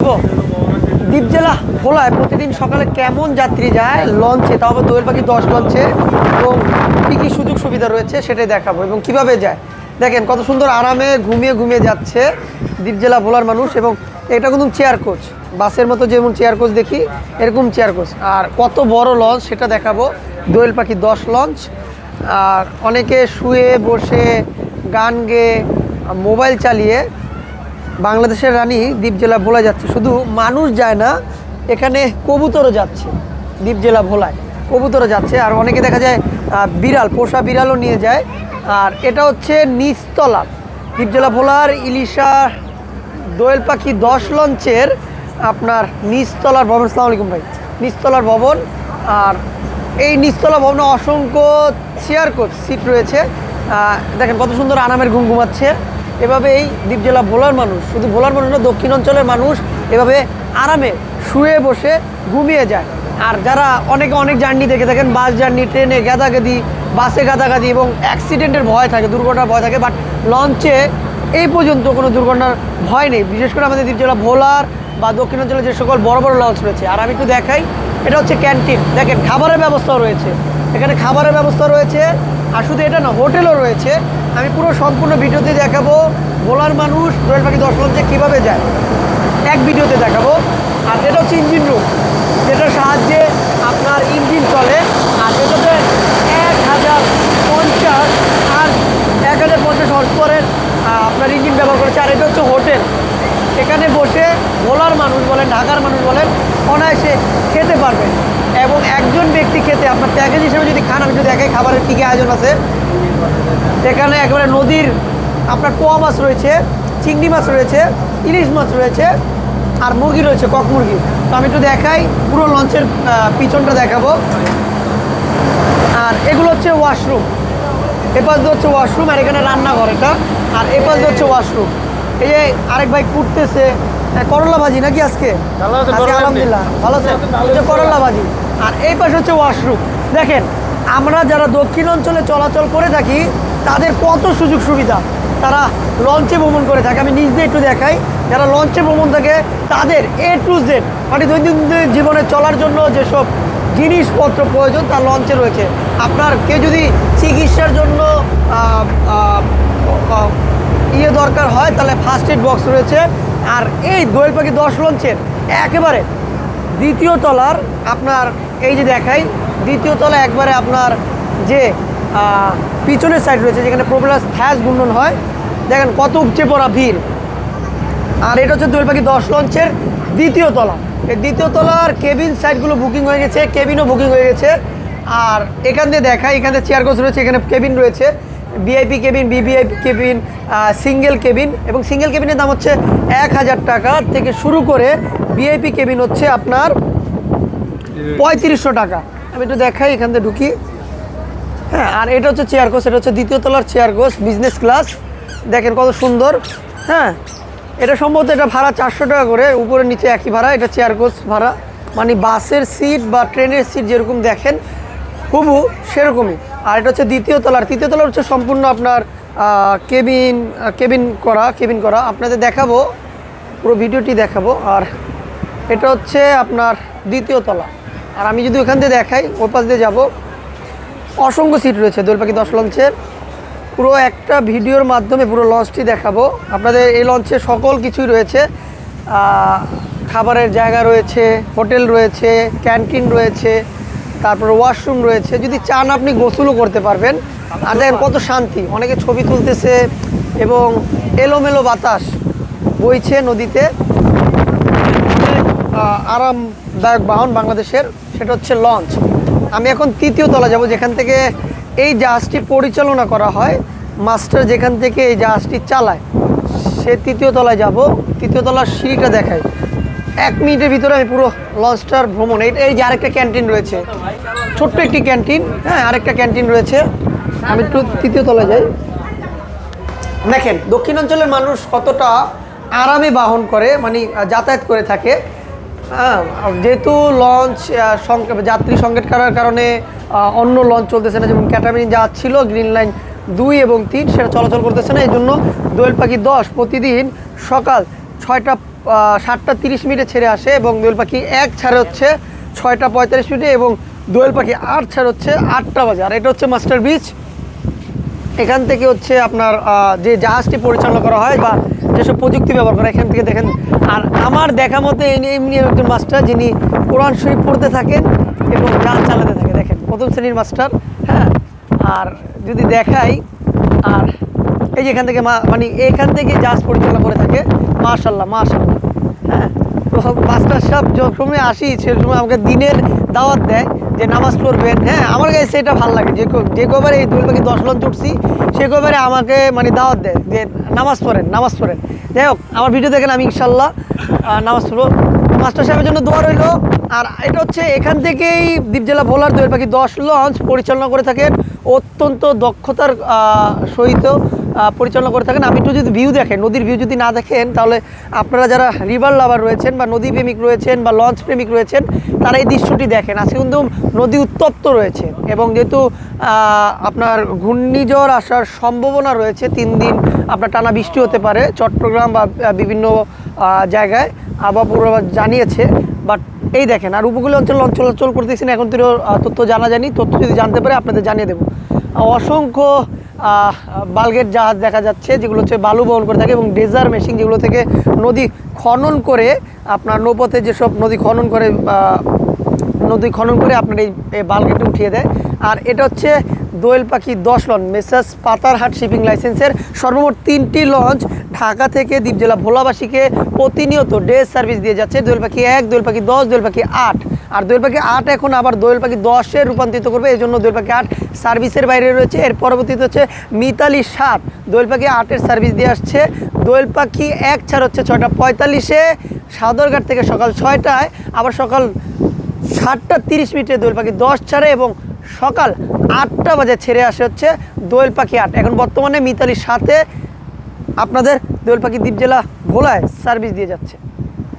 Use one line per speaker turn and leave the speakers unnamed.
ও, দ্বীপ জেলা ভোলায় প্রতিদিন সকালে কেমন যাত্রী যায়? লঞ্চে তাও আবার দোয়েল পাখি দশ লঞ্চে এবং কী কী সুযোগ সুবিধা রয়েছে সেটাই দেখাবো। এবং কীভাবে যায়? দেখেন কত সুন্দর আরামে ঘুমিয়ে ঘুমিয়ে যাচ্ছে দ্বীপ জেলা ভোলার মানুষ এবং এটা কিন্তু চেয়ার কোচ বাসের মতো যেমন চেয়ার কোচ দেখি এরকম চেয়ার কোচ আর কত বড় লঞ্চ সেটা দেখাবো। দোয়েল পাখি দশ লঞ্চ আর অনেকে শুয়ে বসে গান গেয়ে মোবাইল চালিয়ে বাংলাদেশের রানী দ্বীপ জেলা ভোলা যাচ্ছে। শুধু মানুষ যায় না, এখানে কবুতরও যাচ্ছে দ্বীপ জেলা ভোলায়। কবুতরও যাচ্ছে, আর অনেকে দেখা যায় বিড়াল, পোষা বিড়ালও নিয়ে যায়। আর এটা হচ্ছে নিচতলা। দ্বীপ জেলা ভোলার ইলিশা দোয়েল পাখি দশ লঞ্চের আপনার নিচতলার ভবন। সালাম আলাইকুম ভাই। নিচতলার ভবন, আর এই নিচতলা ভবনে অসংখ্য চেয়ার কোচ সিট রয়েছে। দেখেন কত সুন্দর আরামের ঘুম ঘুমাচ্ছে। এভাবে এই দ্বীপ জেলা ভোলার মানুষ, শুধু ভোলার মানুষ না, দক্ষিণ অঞ্চলের মানুষ এভাবে আরামে শুয়ে বসে ঘুমিয়ে যায়। আর যারা অনেকে অনেক জার্নি দেখে থাকেন বাস জার্নি ট্রেনে গাদাগাদি বাসে গাদাগাদি এবং অ্যাক্সিডেন্টের ভয় থাকে, দুর্ঘটনার ভয় থাকে বাট লঞ্চে এই পর্যন্ত কোনো দুর্ঘটনার ভয় নেই। বিশেষ করে আমাদের দ্বীপ জেলা ভোলার বা দক্ষিণাঞ্চলে যে সকল বড় বড় লঞ্চ রয়েছে। আর আমি একটু দেখাই, এটা হচ্ছে ক্যান্টিন দেখেন, খাবারের ব্যবস্থাও রয়েছে। এখানে খাবারের ব্যবস্থা রয়েছে। আর শুধু এটা না হোটেলও রয়েছে। আমি পুরো সম্পূর্ণ ভিডিওতে দেখাবো। ভোলার মানুষ রয়েল পাখি দশ লঞ্চে কীভাবে যায়, এক ভিডিওতে দেখাবো। আর এটা হচ্ছে ইঞ্জিন রুম যেটার সাহায্যে আপনার ইঞ্জিন চলে, আর এটাতে এক হাজার পঞ্চাশ আর এক হাজার পঞ্চাশ হর্স পরের আপনার ইঞ্জিন ব্যবহার করেছে। আর এটা হচ্ছে হোটেল এখানে বসে ভোলার মানুষ বলেন, ঢাকার মানুষ বলেন, অনায়াসে খেতে পারবেন। এবং একজন ব্যক্তি খেতে, আপনার প্যাকেজ হিসেবে যদি খান, আমি যদি একাই খাবারের কী কী আয়োজন আছে এখানে একেবারে নদীর আপনার পোয়া মাছ রয়েছে চিংড়ি মাছ রয়েছে ইলিশ মাছ রয়েছে আর মুরগি রয়েছে কক মুরগি। তো আমি একটু দেখাই পুরো লঞ্চের পিছনটা দেখাবো। আর এগুলো হচ্ছে ওয়াশরুম এপাশ দিয়ে হচ্ছে ওয়াশরুম আর এখানে রান্নাঘর এটা। আর এপাশ দিয়ে হচ্ছে ওয়াশরুম এই যে আরেক ভাই কুটতেছে করলা ভাজি নাকি আজকে? আলহামদুলিল্লাহ ভালো আছে। করলা ভাজি। আর এই পাশে হচ্ছে ওয়াশরুম দেখেন আমরা যারা দক্ষিণ অঞ্চলে চলাচল করে থাকি, তাদের কত সুযোগ সুবিধা? তারা লঞ্চে ভ্রমণ করে থাকে। আমি নিজ একটু দেখাই। যারা লঞ্চে ভ্রমণ থাকে, তাদের এ টু জেড মানে দৈনন্দিন জীবনে চলার জন্য যেসব জিনিসপত্র প্রয়োজন তা লঞ্চে রয়েছে। আপনার কেউ যদি চিকিৎসার জন্য ইয়ে দরকার হয়, তাহলে ফার্স্ট এড বক্স রয়েছে। আর এই দোয়েল পাখি দশ লঞ্চের একেবারে দ্বিতীয় তলার আপনার এই যে দেখাই দ্বিতীয় তলা একবারে আপনার যে পিছনের সাইড রয়েছে, যেখানে প্রবলাস থ্যাস গুন্ডন হয়, দেখেন কত উপচে পড়া ভিড়। আর এটা হচ্ছে দোয়েল পাখি দশ লঞ্চের দ্বিতীয় তলা। এই দ্বিতীয় তলার কেবিন সাইডগুলো বুকিং হয়ে গেছে কেবিনও বুকিং হয়ে গেছে। আর এখান দিয়ে দেখাই, এখান দিয়ে চেয়ার কোচ রয়েছে, এখানে কেবিন রয়েছে। VIP cabin VVIP cabin single cabin এবং সিঙ্গেল কেবিনের দাম হচ্ছে এক হাজার টাকা থেকে শুরু করে ভিআইপি কেবিন হচ্ছে আপনার পঁয়ত্রিশশো টাকা। আমি একটু দেখাই, এখান থেকে ঢুকি। হ্যাঁ আর এটা হচ্ছে চেয়ার কোচ এটা হচ্ছে দ্বিতীয় তলার চেয়ার কোচ বিজনেস ক্লাস দেখেন কত সুন্দর হ্যাঁ। এটা সম্ভবত এটা ভাড়া চারশো টাকা করে, উপরে নিচে একই ভাড়া, এটা চেয়ার কোচ ভাড়া। মানে বাসের সিট বা ট্রেনের সিট যেরকম দেখেন হুবু সেরকমই। আর এটা হচ্ছে দ্বিতীয় তলার, তৃতীয় তলার হচ্ছে সম্পূর্ণ আপনার কেবিন কেবিন করা কেবিন করা। আপনাদের দেখাবো, পুরো ভিডিওটি দেখাবো। আর এটা হচ্ছে আপনার দ্বিতীয় তলা। আর আমি যদি ওখান দিয়ে দেখাই, ওর পাশ দিয়ে যাব। অসংখ্য সিট রয়েছে দোল পাখি দশ লঞ্চের পুরো একটা ভিডিওর মাধ্যমে পুরো লঞ্চটি দেখাবো। আপনাদের এই লঞ্চে সকল কিছুই রয়েছে। খাবারের জায়গা রয়েছে, হোটেল রয়েছে, ক্যান্টিন রয়েছে, তারপর ওয়াশরুম রয়েছে। যদি চান আপনি গোসলও করতে পারবেন। আর দেখেন কত শান্তি। অনেকে ছবি তুলতেছে এবং এলোমেলো বাতাস বইছে নদীতে। আরামদায়ক বাহন বাংলাদেশের। সেটা হচ্ছে লঞ্চ আমি এখন তৃতীয় তলা যাব, যেখান থেকে এই জাহাজটি পরিচালনা করা হয়। মাস্টার যেখান থেকে এই জাহাজটি চালায়, সে তৃতীয় তলায় যাব। তৃতীয় তলার সিঁড়িটা দেখায় এক মিনিটের ভিতরে আমি পুরো লঞ্চটার ভ্রমণ। এই এই যে আরেকটা ক্যান্টিন রয়েছে। ছোট্ট একটি ক্যান্টিন হ্যাঁ আরেকটা ক্যান্টিন রয়েছে। আমি একটু তৃতীয় তলায় যাই। দেখেন, দক্ষিণাঞ্চলের মানুষ কতটা আরামে বাহন করে মানে যাতায়াত করে থাকে। যেহেতু লঞ্চ যাত্রী সংকট করার কারণে অন্য লঞ্চ চলতেছে না, যেমন ক্যাটামিন যা ছিল গ্রিন লাইন দুই এবং তিন, সেটা চলাচল করতেছে না এই জন্য দোয়েল পাখি দশ প্রতিদিন সকাল ছয়টা সাতটা তিরিশ মিনিটে ছেড়ে আসে এবং দোয়েল পাখি এক ছাড়ে হচ্ছে ছয়টা পঁয়তাল্লিশ মিনিটে এবং দোয়েল পাখি আট ছাড়ে হচ্ছে আটটা বাজে। আর এটা হচ্ছে মাস্টার বিচ এখান থেকে হচ্ছে আপনার যে জাহাজটি পরিচালনা করা হয় বা যেসব প্রযুক্তি ব্যবহার করে, এখান থেকে দেখেন। আর আমার দেখা মতে এমনি একজন মাস্টার যিনি কোরআন শরীফ পড়তে থাকেন এবং জাহাজ চালাতে থাকে দেখেন, প্রথম শ্রেণির মাস্টার হ্যাঁ? আর যদি দেখাই, আর এই যে এখান থেকে মা মানে এখান থেকে জাহাজ পরিচালনা করে থাকে, মাশাল্লাহ মাশাল্লাহ হ্যাঁ? মাস্টার সাহেব যখন আসি, সে সময় আমাকে দিনের দাওয়াত দেয়। যে নামাজ পড়বেন হ্যাঁ আমার কাছে সেটা ভালো লাগে। যে যে কবারে এই দুই পাখি দশ লঞ্চ উঠছি সে কবারে আমাকে মানে দাওয়াত দেয় যে নামাজ পড়েন নামাজ পড়েন। যাই হোক, আমার ভিডিও দেখেন আমি ইনশাল্লাহ নামাজ পড়ব। মাস্টার সাহেবের জন্য দোয়া রইল। আর এটা হচ্ছে এখান থেকেই দ্বীপ জেলা ভোলার দোয়েল পাখি দশ লঞ্চ পরিচালনা করে থাকেন। অত্যন্ত দক্ষতার সহিত পরিচালনা করে থাকেন। আপনি একটু যদি ভিউ দেখেন, নদীর ভিউ যদি না দেখেন, তাহলে আপনারা যারা রিভার লাভার রয়েছেন বা নদী প্রেমিক রয়েছেন বা লঞ্চ প্রেমিক রয়েছেন, তারা এই দৃশ্যটি দেখেন। আজকে কিন্তু নদী উত্তপ্ত রয়েছে এবং যেহেতু আপনার ঘূর্ণিঝড় আসার সম্ভাবনা রয়েছে, তিন দিন আপনার টানা বৃষ্টি হতে পারে চট্টগ্রাম বা বিভিন্ন জায়গায়। আবহাওয়া জানিয়েছে বাট এই দেখেন, আর উপকূলীয় অঞ্চল চলাচল করতেছেন এখন তো তথ্য জানা যায়নি, তথ্য যদি জানতে পারে আপনাদের জানিয়ে দেবো। অসংখ্য বালগেট জাহাজ দেখা যাচ্ছে, যেগুলো হচ্ছে বালু বহন করে থাকে এবং ডেজার মেশিন যেগুলো থেকে নদী খনন করে, আপনার নৌপথে যেসব নদী খনন করে নদী খনন করে আপনার এই বালগেটে উঠিয়ে দেয়। আর এটা হচ্ছে দোয়েল পাখি দশ লঞ্চ মেসাস পাতারহাট শিপিং লাইসেন্সের সর্বমোট তিনটি লঞ্চ ঢাকা থেকে দ্বীপ জেলা ভোলাবাসীকে প্রতিনিয়ত ডে সার্ভিস দিয়ে যাচ্ছে দোয়েল পাখি এক দোয়েল পাখি দশ দোয়েল পাখি আট আর দোয়েল পাখি আট এখন আবার দোয়েল পাখি দশে রূপান্তরিত করবে এই জন্য দোয়েল পাখি আট সার্ভিসের বাইরে রয়েছে এর পরবর্তীতে হচ্ছে মিতালি সাত দোয়েল পাখি আটের সার্ভিস দিয়ে আসছে দোয়েল পাখি এক ছাড় হচ্ছে ছয়টা পঁয়তাল্লিশে সাদরঘাট থেকে সকাল ছয়টায় আবার সকাল সাতটা তিরিশ মিনিটে দোয়েল পাখি দশ ছাড়ে এবং সকাল আটটা বাজে ছেড়ে আসে হচ্ছে দোয়েল পাখি আট। এখন বর্তমানে মিতালির সাথে আপনাদের দোয়েল পাখি দ্বীপ জেলা ভোলায় সার্ভিস দিয়ে যাচ্ছে।